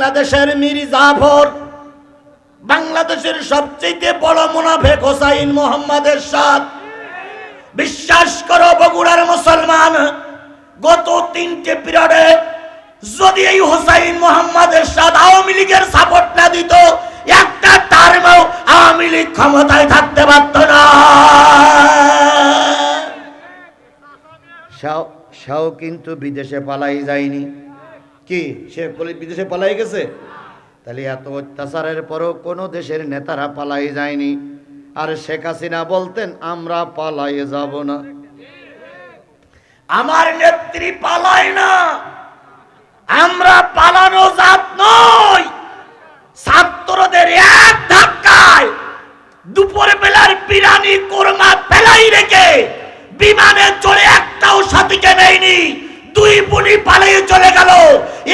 বাংলাদেশের মীর জাফর, বাংলাদেশের সবচেয়ে বড় মুনাফেক হোসাইন মোহাম্মদের সাথ বিশ্বাস করো বগুড়ার মুসলমান, গত তিনটে পিরিয়ডে যদি এই হোসাইন মোহাম্মদের সাথ আওয়ামী লীগের সাপোর্ট না দিত, একটা টার্মেও আওয়ামী লীগ ক্ষমতায় থাকতে পারত না। শাও কিন্তু বিদেশে পালাই যায়নি। কি? সে বিদেশে পালাই গেছে? তাহলে এত অত্যাচারের পরও কোনো দেশের নেতারা পালাই যায়নি। আর শেখ হাসিনা বলতেন, আমরা পালাই যাব না। আমার নেত্রী পালায় না। আমরা পালানো জাত নই। ছাত্রদের এক ধাক্কায় দুপুর বেলার বিরানি কোরমা ফেলাই রেখে বিমানে চড়ে একটাও সাথীকে নেয়নি। দুই বুড়ি পালিয়ে চলে গেল।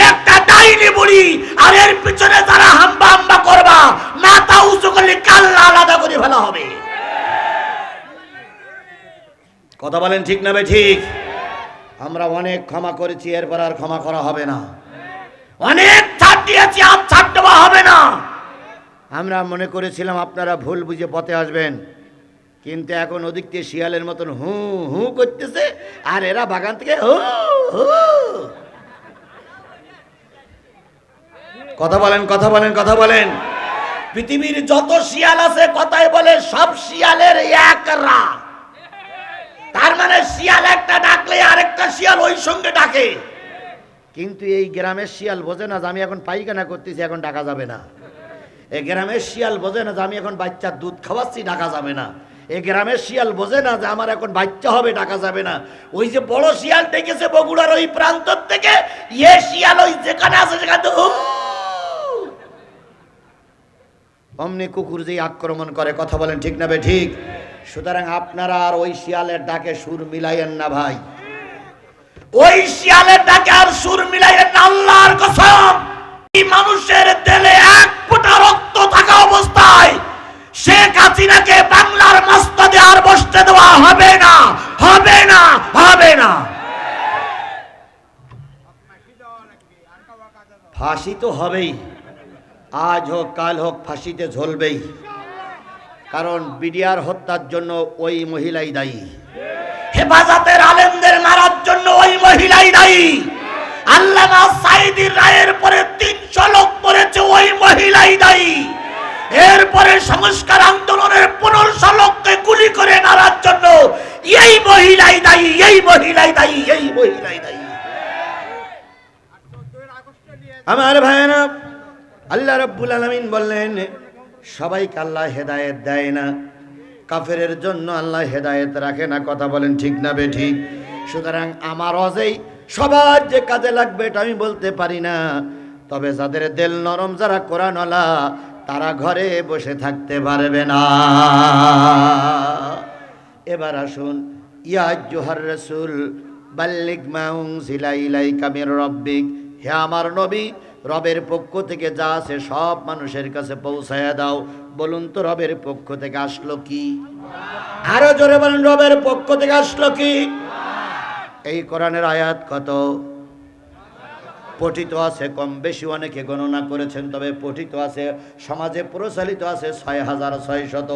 একটা ডাইনি বুড়ি, আর এর পিছনে যারা হাম্বা হাম্বা করবা, মাথা উঁচু করলে কাল্লা আলাদা করে ফেলা হবে। কথা বলেন ঠিক না ঠিক? আমরা অনেক ক্ষমা করেছি, এরপর আর ক্ষমা করা হবে না। অনেক ছাড় দিয়েছি, আর ছাড় দেওয়া হবে না। আমরা মনে করেছিলাম আপনারা ভুল বুঝে পথে আসবেন, কিন্তু এখন ওদিক দিয়ে শিয়ালের মতন হু হু করতেছে, আর এরা বাগান থেকে হু হু কথা বলেন কথা বলেন কথা বলেন। পৃথিবীর যত শিয়াল আছে, কথাই বলে, সব শিয়ালের এক রা। তার মানে শিয়াল একটা ডাকলে আরেকটা শিয়াল ওই সঙ্গে ডাকে। কিন্তু এই গ্রামের শিয়াল বোঝে না যে আমি এখন পায়খানা করতেছি, এখন ডাকা যাবে না। এই গ্রামের শিয়াল বোঝে না যে আমি এখন বাচ্চার দুধ খাওয়াচ্ছি, ডাকা যাবে না। এই গ্রামের শিয়াল বোঝে না যে আমার এখন বাচ্চা হবে, ডাকা যাবে না। ওই যে বড় শিয়াল ডেকেছে বগুড়ার ওই প্রান্তর থেকে ইয়ে শিয়াল ওই যেখানে আছে সেখানে তো হু। অমনি কুকুর যে আক্রমণ করে, কথা বলেন ঠিক না বে ঠিক? সুতরাং আপনারা আর ওই শিয়ালের ডাকে সুর মিলাইয়েন না ভাই। ওই শিয়ালের ডাকে আর সুর মিলাইয়েন না, আল্লাহর কসম। মানুষের দেলে এক ফোঁটা রক্ত থাকা অবস্থায় শেখ হাসিনাকে বাংলার মস্তদে আর বসতে দেওয়া হবে না হবে না হবে না। ফাঁসি তো হবেই। আজ হোক কাল হোক ফাঁসিতে ঝলবেই। কারণ বিডিআর হত্যার জন্য ওই মহিলাই দায়ী। হেফাজতের আলেমদের মারার জন্য ওই মহিলাই দায়ী। আল্লামা সাইদির রায়ের পরে তিনশো লোক মরেছে ওই মহিলাই দায়ী। এরপরে সংস্কার আন্দোলনের পনেরোশো লোককে গুলি করে মারার জন্য এই মহিলাই দায়ী এই মহিলাই দায়ী এই মহিলাই দায়ী। আমার ভাইয়েরা আল্লাহ রব্বুল আলমিন বললেন, সবাইকে আল্লাহ হেদায়েত দেয় না। কাফেরের জন্য আল্লাহ হেদায়েত রাখে না, কথা বলেন ঠিক না বে ঠিক সুতরাং আমার অজেই সবার যে কাজে লাগবে এটা আমি বলতে পারি না। তবে যাদের দেল নরম, যারা কোরআনওয়ালা, তারা ঘরে বসে থাকতে পারবে না। এবার আসুন, ইয়া জোহার রসুল বাল্লিক মাউং জিলাই কামির রব্বিক। হে আমার নবী রবের পক্ষ থেকে যা আছে সব মানুষের কাছে পৌঁছায়া দাও। বলুন তো রবের পক্ষ থেকে আসলো কি? আরও জোরে বলুন, রবের পক্ষ থেকে আসলো কি? এই কোরআনের আয়াত কত? পঠিত আছে কম বেশি, অনেকে গণনা করেছেন, তবে পঠিত আছে, সমাজে প্রচলিত আছে ছয় হাজার ছয় শত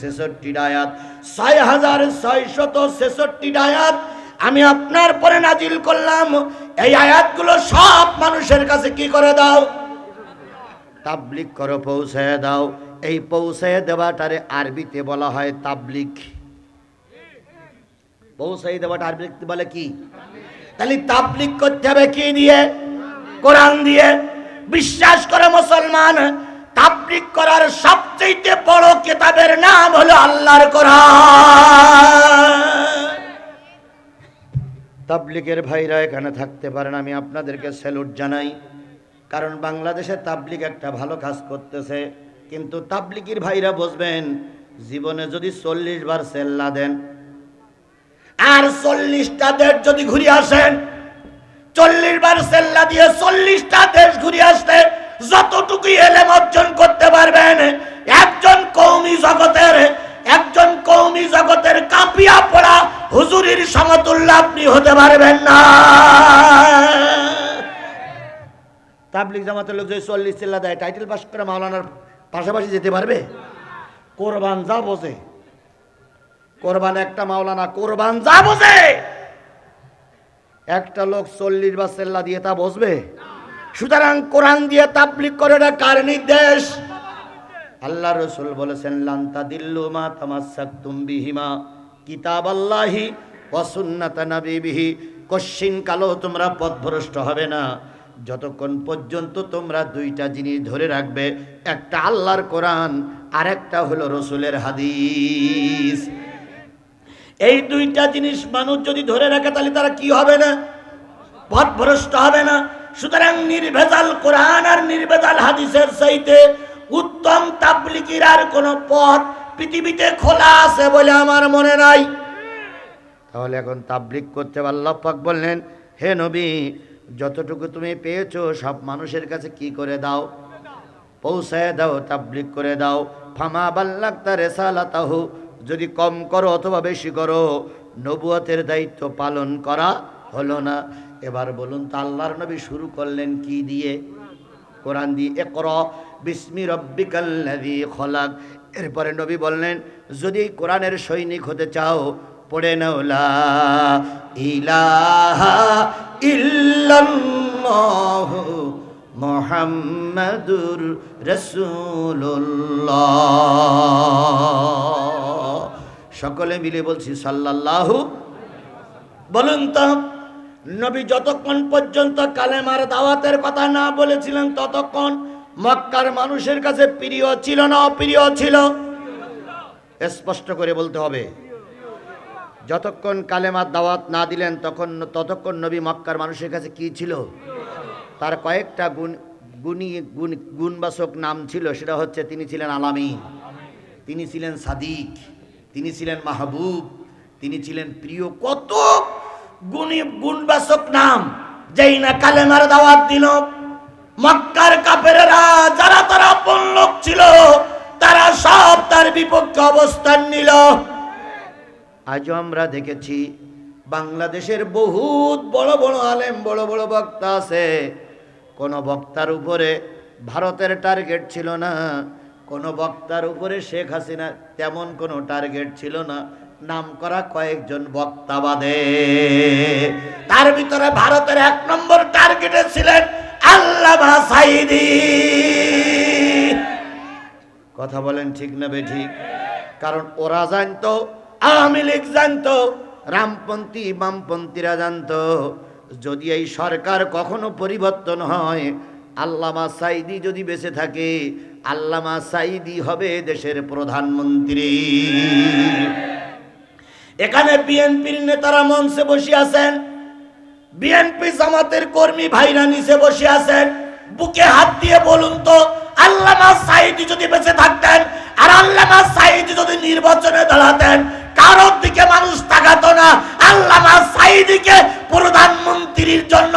ছেষট্টি আয়াত। ছয় হাজার ছয় শত ছেষট্টি আয়াত আমি আপনার পরে নাজিল করলাম। এই আয়াতগুলো সব মানুষের কাছে কি করে দাও? তাবলিক করো পৌঁছায় দাও। এই পৌঁছায় দেওয়াটারে আরবিতে বলা হয় তাবলিক পৌঁছাই দেওয়াটা আরবিতে বলে কি? তাহলে তাবলিক করতে হবে কি দিয়ে? কোরআন দিয়ে। বিশ্বাস করে মুসলমান তাবলিক করার সবচেয়ে বড় কিতাবের নাম হলো আল্লাহর কোরআন। তাবলিগের ভাইরা এখানে থাকতে পারেন আমি আপনাদেরকে স্যালুট জানাই। কারণ বাংলাদেশে তাবলিগ একটা ভালো কাজ করতেছে, কিন্তু তাবলিগের ভাইরা বসবেন জীবনে যদি চল্লিশ বার সেল্লা দেন, আর চল্লিশটা দেশ যদি ঘুরে আসেন, চল্লিশ বার সেল্লা দিয়ে চল্লিশটা দেশ ঘুরে আসতে যতটুকু এলেম অর্জন করতে পারবেন, একজন কৌমি জগতের একজন কৌমি জগতের কাঁপিয়া পড়া হুজুরির সমতুল্য আপনি হতে পারবেন না। তাবলিক জামাতের লোক যদি চল্লিশ চিল্লা দেয়, টাইটেল পাস করে মাওলানার পাশাপাশি যেতে পারবে? কোরবান যা বোঝে। কোরবান একটা মাওলানা কোরবান যা বোঝে। একটা লোক চল্লিশ বা চেল্লা দিয়ে তা বসবে। সুতরাং কোরআন দিয়ে তাবলিক করে এটা কার নির্দেশ? আল্লাহ রসুল বলেছেন লান্তা দিল্লু মা তামাসাক বিহিমা। কিতাব আল্লাহি ওয়াসুন্নাত নবীবিহি। কশ্চিন কালো তোমরা পথভ্রষ্ট হবে না। যতক্ষণ পর্যন্ত তোমরা দুইটা জিনিস ধরে রাখবে, একটা আল্লাহর কোরআন আর একটা হলো রসুলের হাদিস। এই দুইটা জিনিস মানুষ যদি ধরে রাখে, তাহলে তারা কি হবে না? পথভ্রষ্ট হবে না। সুতরাং নির্ভেজাল কোরআন আর নির্ভেজাল হাদিসের চাইতে উত্তম তাবলিগির আর কোন পথ পৃথিবীতে খোলা আছে বলে আমার মনে নাই। তাহলে এখন তাবলিগ করতে আল্লাহ পাক বললেন, হে নবী, যতটুকু তুমি পেয়েছ সব মানুষের কাছে কি করে দাও? পৌঁছায় দাও, তাবলিগ করে দাও। ফামা বাল্লাক তার রেসালাতাহু, যদি কম করো অথবা বেশি করো, নবুয়তের দায়িত্ব পালন করা হলো না। এবার বলুন তো, আল্লাহর নবী শুরু করলেন কি দিয়ে? কোরআন দিয়ে একর বিস্মি রব্বিকাল্লাযী খলাক। এরপরে নবী বললেন, যদি কোরআনের সৈনিক হতে চাও, পড়ে নাও, লা ইলাহা ইল্লাল্লাহু মোহাম্মদুর রসুল্লাহ সকলে মিলে বলছি, সাল্লাল্লাহু। বলুন তো, নবী যতক্ষণ পর্যন্ত কালেমার দাওয়াতের কথা না বলেছিলেন, ততক্ষণ মক্কার মানুষের কাছে প্রিয় ছিল না অপ্রিয় ছিল? স্পষ্ট করে বলতে হবে। যতক্ষণ কালেমার দাওয়াত না দিলেন, তখন, ততক্ষণ নবী মক্কার মানুষের কাছে কি ছিল? তার কয়েকটা গুণ, গুণী, গুণ, গুণবাচক নাম ছিল। সেটা হচ্ছে তিনি ছিলেন আলামিন, তিনি ছিলেন সাদিক, তিনি ছিলেন মাহবুব, তিনি ছিলেন প্রিয়। কত গুণী, গুণবাচক নাম যেই না কালেমার দাওয়াত দিল। মক্কার কাপেরা যারা তারা আপন লোক ছিল, তারা সব তার বিপক্ষে অবস্থান নিল। আজও আমরা দেখেছি, বাংলাদেশের বহুত বড় বড় আলেম, বড় বড় বক্তা আছে। কোন বক্তার উপরে ভারতের টার্গেট ছিল না, কোন বক্তার উপরে শেখ হাসিনা তেমন কোনো টার্গেট ছিল না। নাম করা কয়েকজন বক্তাবাদে। তার ভিতরে ভারতের এক নম্বর টার্গেটে ছিলেন আল্লামা সাইদি। কথা বলেন ঠিক না বে ঠিক কারণ ওরা জানতো, আওয়ামী লীগ জানতো, রামপন্থী, বামপন্থীরা জানতো। যদি এই সরকার কখনো পরিবর্তন হয়, আল্লামা সাইদি যদি বেঁচে থাকে, আল্লামা সাইদি হবে দেশের প্রধানমন্ত্রী। এখানে বিএনপির নেতারা মঞ্চে বসে আছেন বিএনপি জামাতের কর্মী ভাইরা নিচে বসে আছেন। বুকে হাত দিয়ে বলুন তো, আল্লামা সাইদি যদি বেঁচে থাকতেন আর আল্লামা সাইদি যদি নির্বাচনে দাঁড়াতেন, কারোর দিকে মানুষ তাকাতো না। আল্লামা সাইদিকে প্রধানমন্ত্রীর জন্য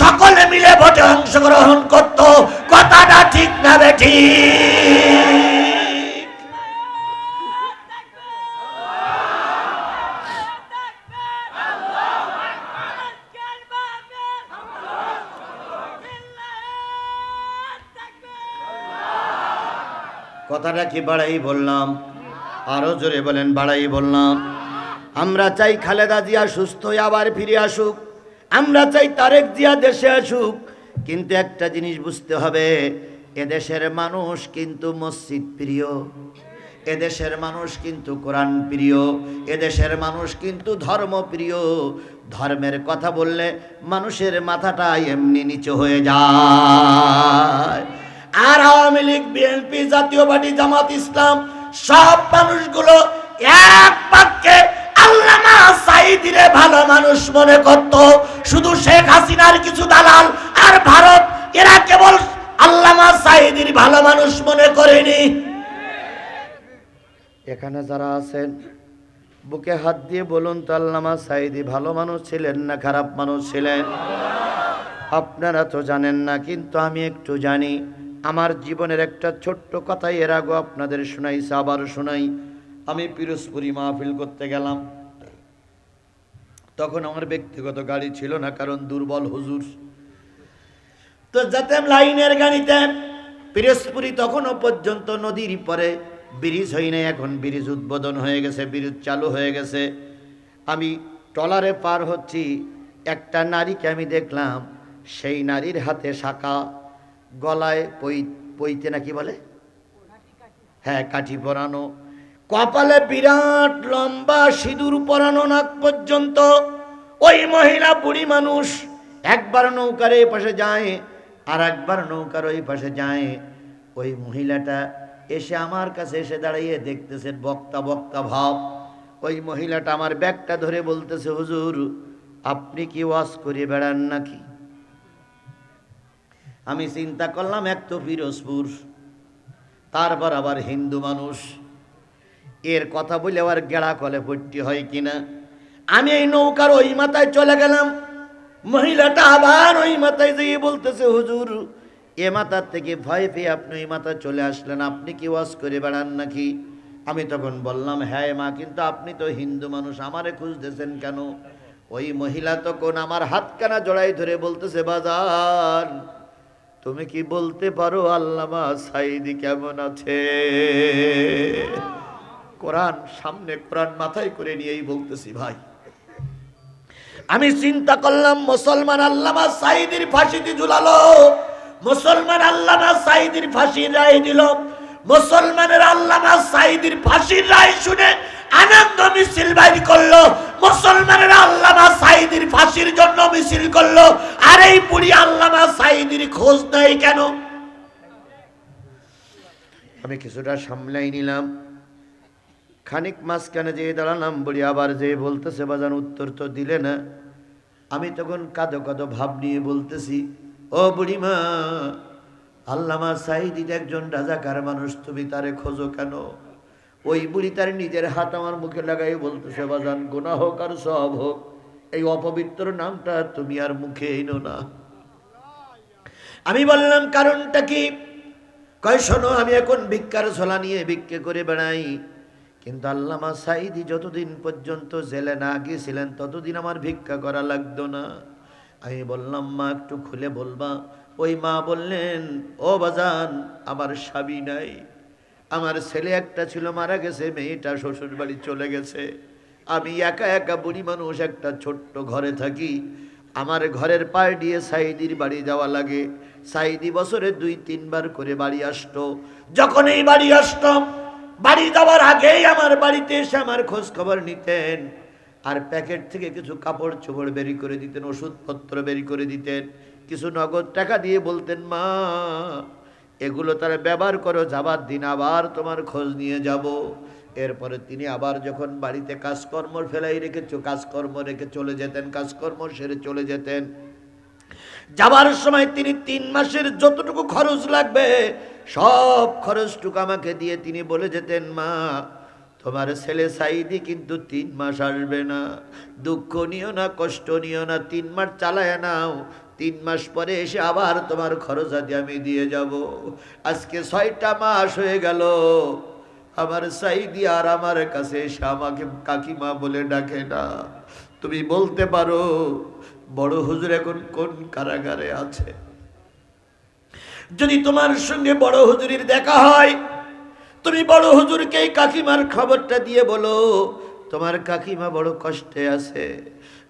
সকলে মিলে ভোটে অংশগ্রহণ করত। কথাটা ঠিক না বেঠি কথাটা কি বাড়াই বললাম? আরও জোরে বলেন, বাড়াই বললাম। আমরা চাই খালেদা জিয়া সুস্থ আবার ফিরে আসুক। আমরা চাই তারেক জিয়া দেশে আসুক। কিন্তু একটা জিনিস বুঝতে হবে, এদেশের মানুষ কিন্তু মসজিদ প্রিয়। এদেশের মানুষ কিন্তু কোরআন প্রিয়। এদেশের মানুষ কিন্তু ধর্ম প্রিয়। ধর্মের কথা বললে মানুষের মাথাটা এমনি নিচু হয়ে যায়। জাতীয় পার্টি জামাত ইসলাম, সব মানুষগুলো এক বাক্যে আল্লামা সাইদিরে ভালো মানুষ মনে করত। শুধু শেখ হাসিনার কিছু দালাল আর ভারত, এরা কেবল আল্লামা সাইদির ভালো মানুষ মনে করেনি। এখানে যারা আছেন, বুকে হাত দিয়ে বলুন তো, আল্লামা সাইদি ভালো মানুষ ছিলেন না খারাপ মানুষ ছিলেন? আপনারা তো জানেন না, কিন্তু আমি একটু জানি। আমার জীবনের একটা ছোট্ট কথাই এর আগে আপনাদের শোনাইছে, আবার শোনাই। আমি পিরোজপুরি মাহফিল করতে গেলাম। তখন আমার ব্যক্তিগত গাড়ি ছিল না, কারণ দুর্বল হুজুর। তো যাতে লাইনের গাড়িতে পিরোজপুরি তখনও পর্যন্ত নদীর পরে ব্রিজ হয় নাই, এখন ব্রিজ উদ্বোধন হয়ে গেছে, ব্রিজ চালু হয়ে গেছে। আমি ট্রলারে পার হচ্ছি, একটা নারীকে আমি দেখলাম, সেই নারীর হাতে শাখা। গলায় পই, পইতে নাকি বলে? হ্যাঁ কাঠি পরানো। কপালে বিরাট লম্বা সিঁদুর পরানো নাক পর্যন্ত ওই মহিলা বুড়ি মানুষ একবার নৌকার এই পাশে যায় আর একবার নৌকার ওই পাশে যায়। ওই মহিলাটা এসে আমার কাছে এসে দাঁড়িয়ে দেখতেছে, বক্তা বক্তা ভাব। ওই মহিলাটা আমার ব্যাগটা ধরে বলতেছে, হুজুর, আপনি কি ওয়াশ করে বেড়ান নাকি? আমি চিন্তা করলাম, এক তো পিরোজপুর, তারপর আবার হিন্দু মানুষ। এর কথা বলে আবার গেড়া কলে ভর্তি হয় কিনা? আমি এই নৌকার ওই মাথায় চলে গেলাম। মহিলাটা আবার ওই মাথায় যেয়ে বলতেছে, হুজুর, এ মাথার থেকে ভয় পেয়ে আপনি ওই মাথায় চলে আসলেন। আপনি কি ওয়াজ করে বেড়ান নাকি? আমি তখন বললাম হ্যাঁ মা, কিন্তু আপনি তো হিন্দু মানুষ, আমারে খুঁজতেছেন কেন? ওই মহিলা তখন আমার হাতখানা জড়াই ধরে বলতেছে বাজার তুমি কি বলতে পারো, আল্লামা সাইদি কেমন আছে? কোরআন সামনে, কোরআন মাথায় করে নিয়েই বলতেছি, ভাই। আমি চিন্তা করলাম, মুসলমান আল্লামা সাইদির ফাঁসিতে ঝুলালো, মুসলমান আল্লামা সাইদির ফাঁসির রায় দিল, মুসলমানের আল্লামা সাইদির ফাঁসির রায় শুনে আনন্দ মিছিল বাইর করল মুসলমানের আল্লামা সাইদির ফাঁসির জন্য মিছিল করল। আর এই বুড়ি আল্লামা সাইদির খোঁজ নেই কেন? আমি কিছুটা সামলাই নিলাম। খানিক মাঝখানে যেয়ে দাঁড়ালাম, বুড়ি আবার যে বলতেছে, বাজান, উত্তর তো দিলে না। আমি তখন কাঁদো কাঁদো ভাব নিয়ে বলতেছি, ও বুড়িমা, আল্লামা সাইদিন একজন রাজাকার মানুষ, তুমি তারে খোঁজো কেন? ওই বুড়ি তার নিজের হাত আমার মুখে লাগাই বলতেছে বাজান গোনা হোক আর সব হোক, এই অপবিত্র নামটা তুমি আর মুখে এনো না। আমি বললাম, কারণটা কি? কয়, শোনো, আমি এখন ভিক্ষার ঝোলা নিয়ে ভিক্ষে করে বেড়াই। কিন্তু আল্লামা সাইদি যতদিন পর্যন্ত জেলে না গিয়েছিলেন, ততদিন আমার ভিক্ষা করা লাগতো না। আমি বললাম, মা, একটু খুলে বলবা। ওই মা বললেন, ও বাজান, আমার স্বামী নাই। আমার ছেলে একটা ছিল, মারা গেছে, মেয়েটা শ্বশুর বাড়ি চলে গেছে। আমি একা একা বুড়ি মানুষ, একটা ছোট্ট ঘরে থাকি। আমার ঘরের পায়ে দিয়ে সাইদির বাড়ি যাওয়া লাগে। সাইদি বছরে দুই, তিনবার করে বাড়ি আসতো। যখন এই বাড়ি আসতাম বাড়ি যাওয়ার আগেই আমার বাড়িতে এসে আমার খোঁজ খবর নিতেন। আর প্যাকেট থেকে কিছু কাপড় চোপড় বেরি করে দিতেন, ওষুধপত্র বেরি করে দিতেন। কিছু নগদ টাকা দিয়ে বলতেন, মা এগুলো তারা ব্যবহার করো, যাবার দিন আবার তোমার খোঁজ নিয়ে যাব। এরপরে তিনি আবার যখন বাড়িতে কাজকর্ম ফেলাই রেখেছো, কাজকর্ম রেখে চলে যেতেন, কাজকর্ম সেরে চলে যেতেন। যাবার সময় তিনি তিন মাসের যতটুকু খরচ লাগবে, সব খরচটুকু আমাকে দিয়ে তিনি বলে যেতেন, মা, তোমার ছেলে সাইদি কিন্তু তিন মাস আসবে না। দুঃখ নিও না, কষ্ট নিও না, তিন মাস চালায় নাও। তিন মাস পরে এসে আবার তোমার খরচ আদি আমি দিয়ে যাব। আজকে ছয়টা মাস হয়ে গেল। আমার সাইদি আর আমার কাছে এসে আমাকে কাকিমা বলে ডাকে না। তুমি বলতে পারো, বড় হুজুর এখন কোন কারাগারে আছে? যদি তোমার সঙ্গে বড় হুজুরির দেখা হয়, তুমি বড় হুজুরকে কাকিমার খবরটা দিয়ে বলো তোমার কাকিমা বড় কষ্টে আছে।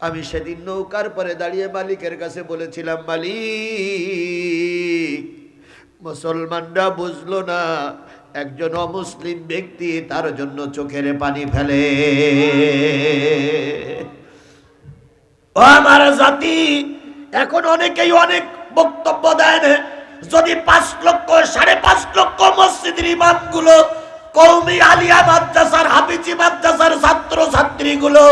আমি সেদিন নৌকার পরে দাঁড়িয়ে মালিকের কাছে বলেছিলাম, মালিক, মুসলমানরা বুঝলো না, একজন অমুসলিম ব্যক্তি তার জন্য চোখের পানি ফেলে। ও আমার জাতি, এখন অনেকেই অনেক বক্তব্য দেন যদি পাঁচ লক্ষ, সাড়ে পাঁচ লক্ষ মসজিদের ইমামগুলো কৌমি আলিয়া মাদ্রাসার হাফিজি মাদ্রাসার ছাত্র ছাত্রীগুলো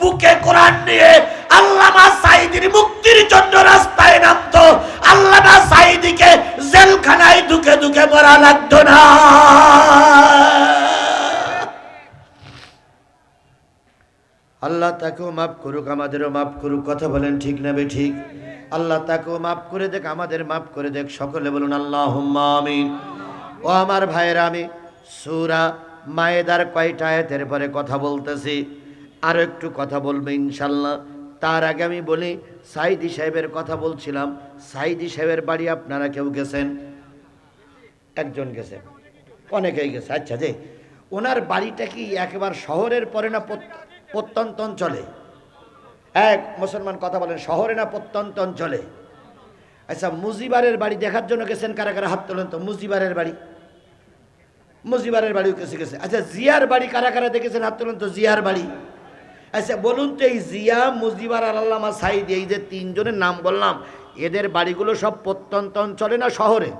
বুকে কোরআন নিয়ে আল্লামা সাইদির মুক্তির জন্য রাস্তায় নামতো। আল্লামা সাইদিকে জেলখানায় ঢুকে ঢুকে মরা লাগতো না। আল্লাহ তাকেও মাফ করুক, আমাদেরও মাফ করুক। কথা বলেন ঠিক না ঠিক? আল্লাহ তাকেও মাফ করে দেখ, আমাদের মাফ করে দেখ। সকলে বলুন আল্লাহ আমিন। ও আমার ভাইয়েরা, আমি সুরা মায়েদার কয়টা আয়াতের পরে কথা বলতেছি? আরও একটু কথা বলব ইনশাল্লাহ তার আগে আমি বলি সাইদি সাহেবের কথা বলছিলাম। সাইদি সাহেবের বাড়ি আপনারা কেউ গেছেন? একজন গেছেন অনেকেই গেছে। আচ্ছা যে ওনার বাড়িটা কি একেবারে শহরের পরে না প্রত্যন্ত অঞ্চলে এক, মুসলমান কথা বলেন, শহরে না প্রত্যন্ত অঞ্চলে আচ্ছা মুজিবারের বাড়ি দেখার জন্য গেছেন? কারা কারা হাত তোলেন তো? মুজিবারের বাড়ি। মুজিবারের বাড়িও গেছে গেছে। আচ্ছা জিয়ার বাড়ি কারা কারা দেখেছেন? হাত তোলেন তো, জিয়ার বাড়ি। আচ্ছা বলুন তো, এই জিয়া, মুজিবার আল্লামা সাইদ, এই যে তিনজনের নাম বললাম, এদের বাড়িগুলো সব প্রত্যন্ত অঞ্চলে না শহরে?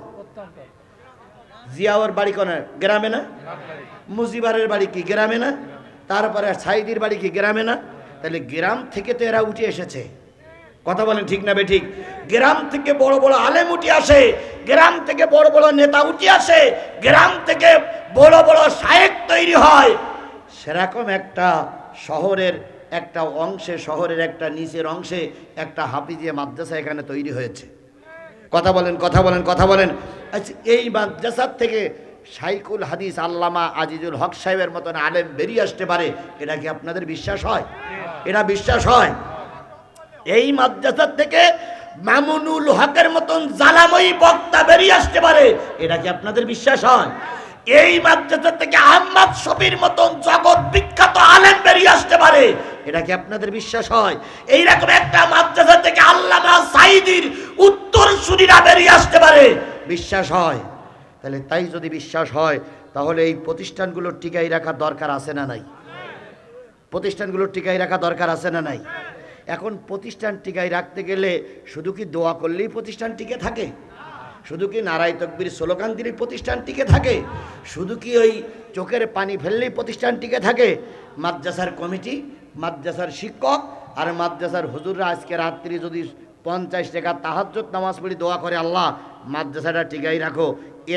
জিয়াওয়ার বাড়ি কোন? গ্রামে না? মুজিবারের বাড়ি কি, গ্রামে না? তারপরে সাইদির বাড়ি কি, গ্রামে না? তাহলে গ্রাম থেকে তো এরা উঠে এসেছে। কথা বলেন ঠিক না ঠিক? গ্রাম থেকে বড় বড় আলেম উঠে আসে, গ্রাম থেকে বড় বড় নেতা উঠে আসে, গ্রাম থেকে বড় বড় শায়েক তৈরি হয়। সেরকম একটা শহরের একটা অংশে, শহরের একটা নিচের অংশে একটা হাফিজিয়া মাদ্রাসা এখানে তৈরি হয়েছে। কথা বলেন কথা বলেন কথা বলেন। আচ্ছা এই মাদ্রাসার থেকে সাইকুল হাদিস আল্লামা আজিজুল হক সাহেবের মতন আলেম বেরিয়ে আসতে পারে, এটা কি আপনাদের বিশ্বাস হয়? এটা বিশ্বাস হয়? এই মাদ্রাসার থেকে মামুনুল হকের মতন জ্বালাময়ী বক্তা বেরিয়ে আসতে পারে। এটা কি আপনাদের বিশ্বাস হয়? এই মাদ্রাসা থেকে আহমদ শফির মতন জগৎ বিখ্যাত আলেম বেরিয়ে আসতে পারে। এটা কি আপনাদের বিশ্বাস হয়? এইরকম একটা মাদ্রাসা থেকে আল্লামা সাইদির উত্তর সুরিরা বেরিয়ে আসতে পারে। বিশ্বাস হয়? তাহলে তাই যদি বিশ্বাস হয়, তাহলে এই প্রতিষ্ঠানগুলোর টিকাই রাখা দরকার আছে না নাই? প্রতিষ্ঠানগুলোর টিকাই রাখা দরকার আছে না নাই? এখন প্রতিষ্ঠান টিকায় রাখতে গেলে শুধু কি দোয়া করলেই প্রতিষ্ঠান টিকে থাকে? শুধু কি নারায় তকবির স্লোগান দিলেই প্রতিষ্ঠান টিকে থাকে? শুধু কি ওই চোখের পানি ফেললেই প্রতিষ্ঠান টিকে থাকে? মাদ্রাসার কমিটি, মাদ্রাসার শিক্ষক আর মাদ্রাসার হুজুররা আজকে রাত্রি যদি পঞ্চাশ টাকা তাহাজ্জত নামাজ পড়ি দোয়া করে, আল্লাহ মাদ্রাসাটা টিকাই রাখো।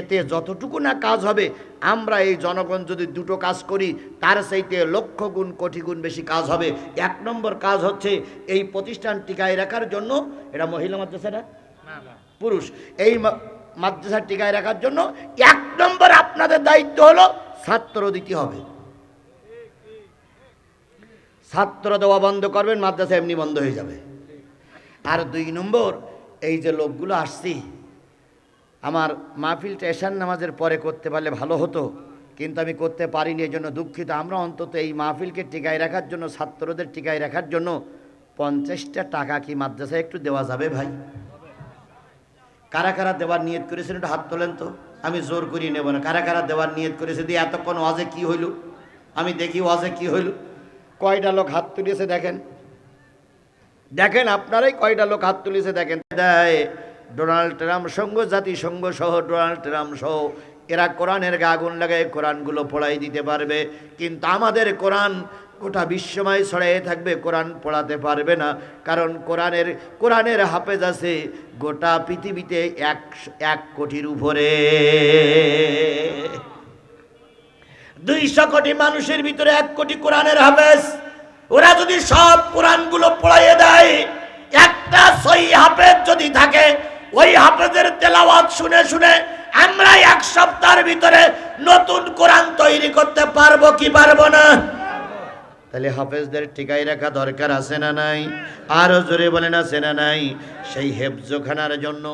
এতে যতটুকু না কাজ হবে আমরা এই জনগণ যদি দুটো কাজ করি তার সেইতে লক্ষ গুণ কোটি গুণ বেশি কাজ হবে। এক নম্বর কাজ হচ্ছে এই প্রতিষ্ঠান টিকায় রাখার জন্য এটা মহিলা মাদ্রাসাটা? পুরুষ। এই মাদ্রাসা টিকায় রাখার জন্য এক নম্বর আপনাদের দায়িত্ব হলো ছাত্র দিতে হবে। ছাত্র দেওয়া বন্ধ করবেন মাদ্রাসা এমনি বন্ধ হয়ে যাবে। আর দুই নম্বর এই যে লোকগুলো আসছি আমার মাহফিলটা এশান নামাজের পরে করতে পারলে ভালো হতো, কিন্তু আমি করতে পারিনি, এই জন্য দুঃখিত। আমরা অন্তত এই মাহফিলকে টিকায় রাখার জন্য, ছাত্রদের টিকায় রাখার জন্য পঞ্চাশটা টাকা কি মাদ্রাসায় একটু দেওয়া যাবে ভাই? কারা কারা দেওয়ার নিয়ত করেছেন একটু হাত তোলেন তো। আমি জোর করিয়ে নেব না। কারা কারা দেওয়ার নিয়ত করেছে? দিয়ে এতক্ষণ ওয়াজে কি হইল? আমি দেখি ওয়াজে কি হইল। কয়টা লোক হাত তুলেছে দেখেন? দেখেন আপনারাই কয়টা লোক হাত তুলেছে দেখেন। দেয় ডোনাল্ড ট্রাম্প সঙ্গ, জাতিসংঘ সহ ডোনাল্ড ট্রাম্প সহ, এরা কোরআনের গা আগুন লাগায় কোরআনগুলো পড়াই দিতে পারবে। কিন্তু আমাদের কোরআন গোটা বিশ্বময় ছড়াইয়ে থাকবে, কোরআন পড়াতে পারবে না। কারণ কোরআনের কোরআনের হাফেজ আছে গোটা পৃথিবীতে এক এক কোটির উপরে। দুইশো কোটি মানুষের ভিতরে এক কোটি কোরআনের হাফেজ। ওরা যদি সব কোরআনগুলো পড়াইয়ে দেয়, একটা সই হাফেজ যদি থাকে ওই হাফেজের তেলাওয়াত শুনে শুনে আমরা এক সপ্তাহের ভিতরে নতুন কোরআন তৈরি করতে পারব কি পারব না? তাহলে হাফেজদের টিকাই রাখা দরকার আছে না নাই? আরও জোরে বলেন আছে না নাই? সেই হেফজোখানার জন্য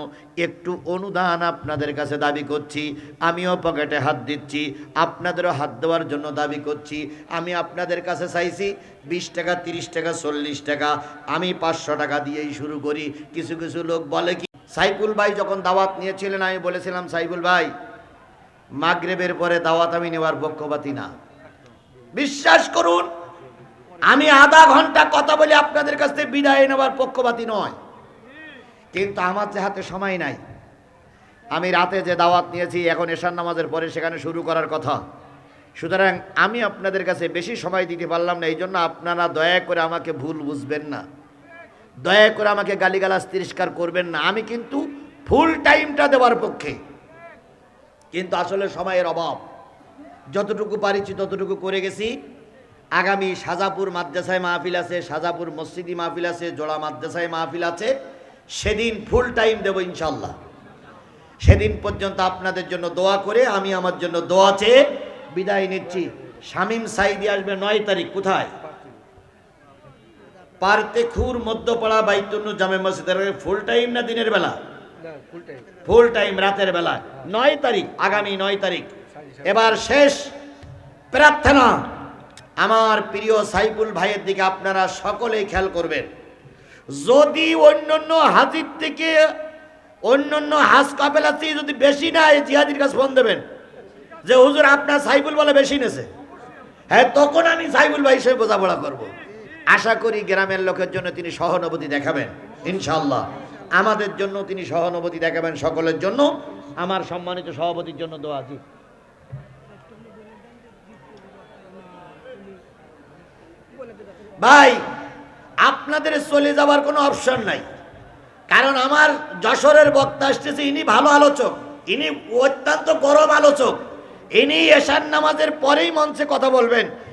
একটু অনুদান আপনাদের কাছে দাবি করছি, আমিও পকেটে হাত দিচ্ছি, আপনাদেরও হাত দেওয়ার জন্য দাবি করছি, আমি আপনাদের কাছে চাইছি বিশ টাকা, তিরিশ টাকা, চল্লিশ টাকা, আমি পাঁচশো টাকা দিয়েই শুরু করি। কিছু কিছু লোক বলে কি সাইফুল ভাই যখন দাওয়াত নিয়েছিলেন, আমি বলেছিলাম, সাইফুল ভাই, মাগরেবের পরে দাওয়াত আমি নেওয়ার পক্ষপাতি না। বিশ্বাস করুন, আমি আধা ঘণ্টা কথা বলে আপনাদের কাছ থেকে বিদায় নেওয়ার পক্ষপাতি নয়। কিন্তু আমার যে হাতে সময় নাই, আমি রাতে যে দাওয়াত নিয়েছি, এখন এশার নামাজের পরে সেখানে শুরু করার কথা। সুতরাং আমি আপনাদের কাছে বেশি সময় দিতে পারলাম না, এই জন্য আপনারা দয়া করে আমাকে ভুল বুঝবেন না। দয়া করে আমাকে গালিগালাজ তিরস্কার করবেন না। আমি কিন্তু ফুল টাইমটা দেওয়ার পক্ষে। কিন্তু আসলে সময়ের অভাব। যতটুকু পারিছি ততটুকু করে গেছি। আগামী সাজাপুর মাদ্রাসায় মাহফিল আছে সাজাপুর মসজিদি মাহফিল আছে, জোড়া মাদ্রাসায় মাহফিল আছে। সেদিন ফুল টাইম দেবো ইনশাল্লাহ সেদিন পর্যন্ত আপনাদের জন্য দোয়া করে আমি আমার জন্য দোয়া চেয়ে বিদায় নিচ্ছি। শামীম সাইদি আসবে নয় তারিখ, কোথায়? পারতেখুর মধ্যপাড়া বাইতুন্নু জামে মসজিদের ফুল টাইম না দিনের বেলা? ফুল টাইম রাতের বেলা। নয় তারিখ আগামী নয় তারিখ। এবার শেষ প্রার্থনা। আমার প্রিয় সাইফুল ভাইয়ের দিকে আপনারা সকলেই খেয়াল করবেন। যদি অন্য অন্য হাজির থেকে অন্য অন্য হাজ কাপেলা থেকে যদি বেশি না এই জিহাদির কাছে ফোন দেবেন। যে হুজুর আপনার সাইফুল বলে বেশি নেছে। হ্যাঁ তখন আমি সাইফুল ভাই হিসেবে বোঝাপড়া করব। আশা করি গ্রামের লোকের জন্য তিনি সহানুভূতি দেখাবেন ইনশাল্লাহ আমাদের জন্য তিনি সহানুভূতি দেখাবেন সকলের জন্য। আমার সম্মানিত সভাপতির জন্য দোয়া জি। ভাই, আপনাদের চলে যাওয়ার কোনো অপশন নাই। কারণ আমার যশোরের বক্তা আসতেছে, ইনি ভালো আলোচক, ইনি অত্যন্ত গরম আলোচক। ইনি এশার নামাজের পরেই মঞ্চে কথা বলবেন।